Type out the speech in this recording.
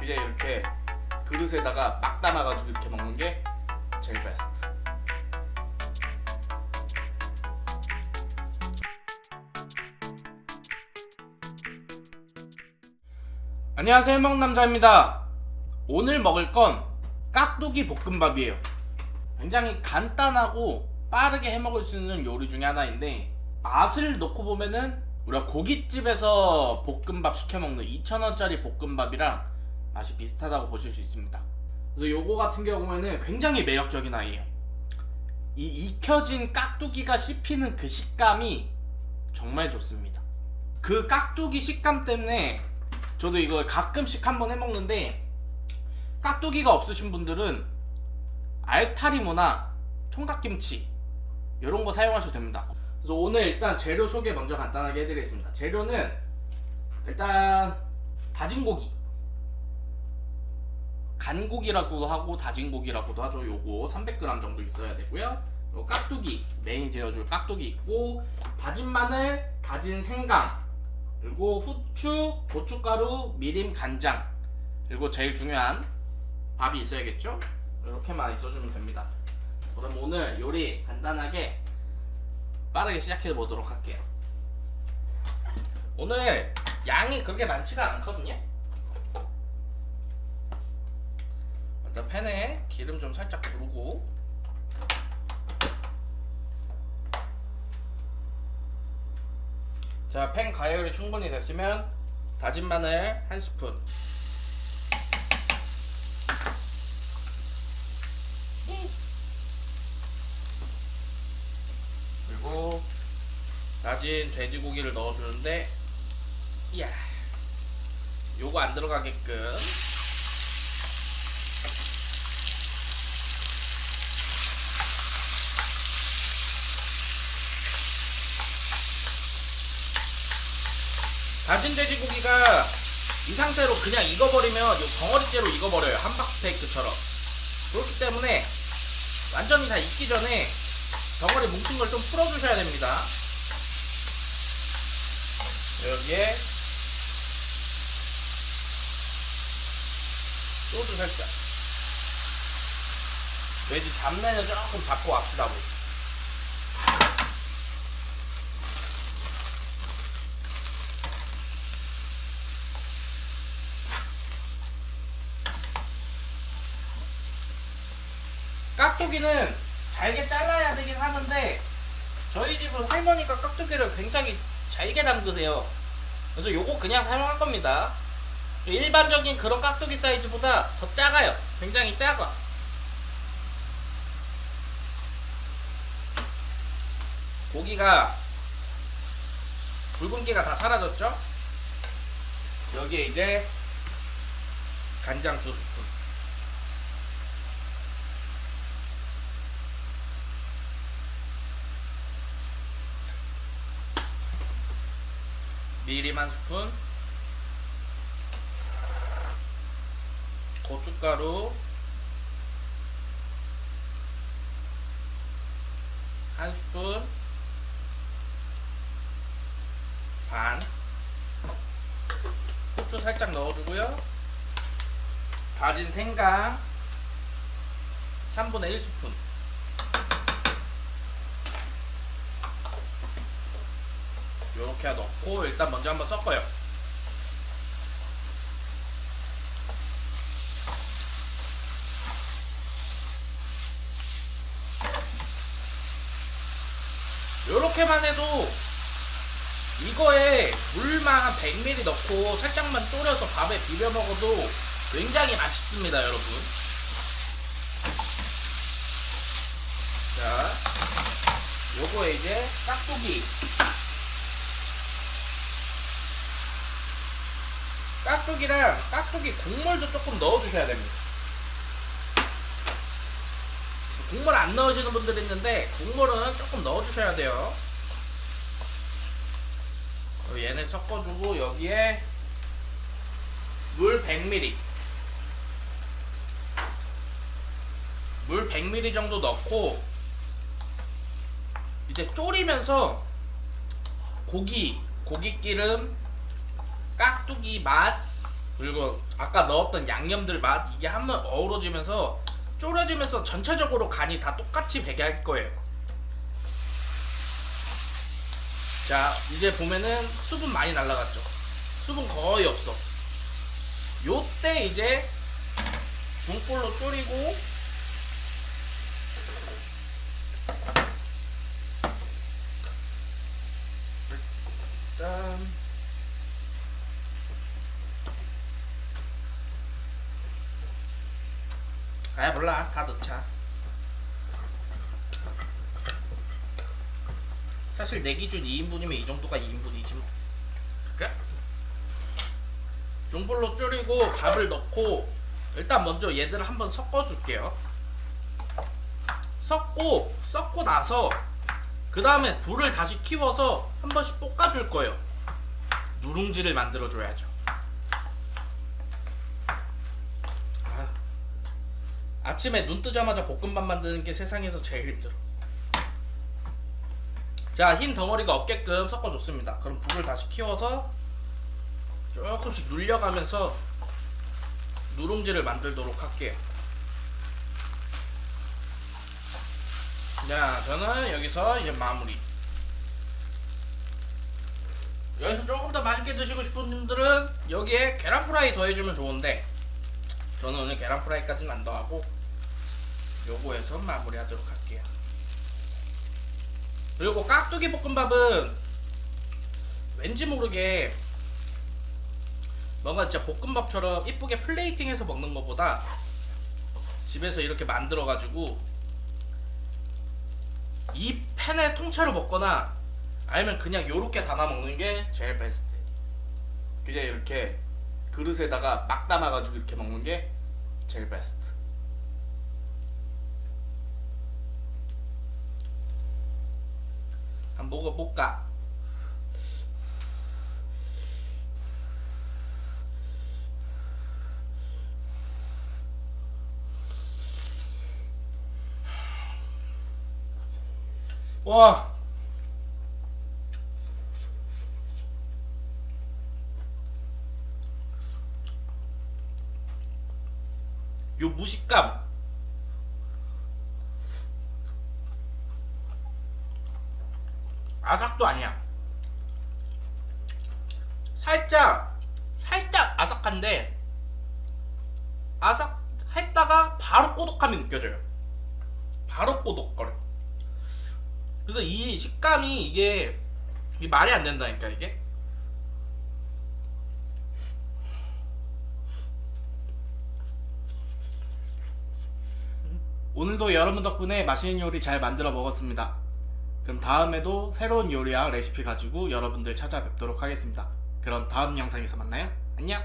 그냥 이렇게 그릇에다가 막 담아가지고 이렇게 먹는 게 제일 베스트. 안녕하세요 해먹남자입니다 오늘 먹을 건 깍두기 볶음밥이에요 굉장히 간단하고 빠르게 해먹을 수 있는 요리 중에 하나인데 맛을 놓고 보면은 우리가 고깃집에서 볶음밥 시켜먹는 2,000원짜리 볶음밥이랑 맛이 비슷하다고 보실 수 있습니다 그래서 요거 같은 경우에는 굉장히 매력적인 아이예요 이 익혀진 깍두기가 씹히는 그 식감이 정말 좋습니다 그 깍두기 식감 때문에 저도 이걸 가끔씩 한번 해먹는데 깍두기가 없으신 분들은 알타리무나 총각김치 이런 거 사용하셔도 됩니다. 그래서 오늘 일단 재료 소개 먼저 간단하게 해드리겠습니다. 재료는 일단 다진 고기, 간고기라고도 하고 다진 고기라고도 하죠. 요거 300g 정도 있어야 되고요. 요 깍두기 메인 되어줄 깍두기 있고 다진 마늘, 다진 생강, 그리고 후추, 고춧가루, 미림, 간장 그리고 제일 중요한 밥이 있어야겠죠? 이렇게만 있어주면 됩니다. 그럼 오늘 요리 간단하게 빠르게 시작해 보도록 할게요. 오늘 양이 그렇게 많지가 않거든요. 일단 팬에 기름 좀 살짝 두르고 자, 팬 가열이 충분히 됐으면 다진 마늘 한 스푼. 그리고 다진 돼지고기를 넣어주는데, 이야, 요거 안 들어가게끔 다진 돼지고기가 이 상태로 그냥 익어버리면 요 덩어리째로 익어버려요. 함박 스테이크처럼. 그렇기 때문에 완전히 다 익기 전에 덩어리 뭉친 걸 좀 풀어주셔야 됩니다. 여기에 소주 살짝. 돼지 잡내는 조금 잡고 갑시다 우리 깍두기는 잘게 잘라야 되긴 하는데 저희 집은 할머니가 깍두기를 굉장히 잘게 담그세요. 그래서 요거 그냥 사용할 겁니다. 일반적인 그런 깍두기 사이즈보다 더 작아요. 굉장히 작아. 고기가 붉은기가 다 사라졌죠? 여기에 이제 간장 두 스푼. 미림 한 스푼. 고춧가루. 한 스푼. 반. 후추 살짝 넣어주고요. 다진 생강. 3분의 1스푼 요렇게 넣고 일단 먼저 한번 섞어요. 요렇게만 해도 이거에 물만 한 100ml 넣고 살짝만 졸여서 밥에 비벼 먹어도 굉장히 맛있습니다, 여러분. 자, 요거에 이제 깍두기 깍두기랑 깍두기 국물도 조금 넣어주셔야 됩니다. 국물 안 넣으시는 분들 있는데 국물은 조금 넣어주셔야 돼요. 그리고 얘네 섞어주고 여기에 물 100ml 물 100ml 정도 넣고 이제 졸이면서 고기 고기 기름 깍두기 맛 그리고 아까 넣었던 양념들 맛 이게 한번 어우러지면서 졸여지면서 전체적으로 간이 다 똑같이 배게 할 거예요. 자 이제 보면은 수분 많이 날라갔죠. 수분 거의 없어. 요때 이제 중불로 졸이고 일단 아 몰라. 다 넣자. 사실 내 기준 2인분이면 이 정도가 2인분이지 뭐. 그래? 중불로 줄이고 밥을 넣고 일단 먼저 얘들을 한번 섞어줄게요. 섞고 섞고 나서 그 다음에 불을 다시 키워서 한 번씩 볶아줄 거예요. 누룽지를 만들어줘야죠 아침에 눈 뜨자마자 볶음밥 만드는 게 세상에서 제일 힘들어 자 흰 덩어리가 없게끔 섞어줬습니다 그럼 불을 다시 키워서 조금씩 눌려가면서 누룽지를 만들도록 할게요. 자, 저는 여기서 이제 마무리. 여기서 조금 더 맛있게 드시고 싶은 분들은 여기에 계란 프라이 더해주면 좋은데 저는 오늘 계란 프라이까지는 안 더하고 요거에서 마무리하도록 할게요. 그리고 깍두기 볶음밥은 왠지 모르게 뭔가 진짜 볶음밥처럼 이쁘게 플레이팅해서 먹는 것보다 집에서 이렇게 만들어 가지고 이 팬에 통째로 먹거나 아니면 그냥 요렇게 담아 먹는 게 제일 베스트. 그냥 이렇게 그릇에다가 막 담아 가지고 이렇게 먹는 게 제일 베스트. 먹어볼까? 와. 요 무식감. 아삭도 아니야. 살짝 살짝 아삭한데 아삭 했다가 바로 꼬독함이 느껴져요. 바로 꼬독거려. 그래서 이 식감이 이게, 이게 말이 안 된다니까 이게. 오늘도 여러분 덕분에 맛있는 요리 잘 만들어 먹었습니다. 그럼 다음에도 새로운 요리와 레시피 가지고 여러분들 찾아뵙도록 하겠습니다. 그럼 다음 영상에서 만나요. 안녕.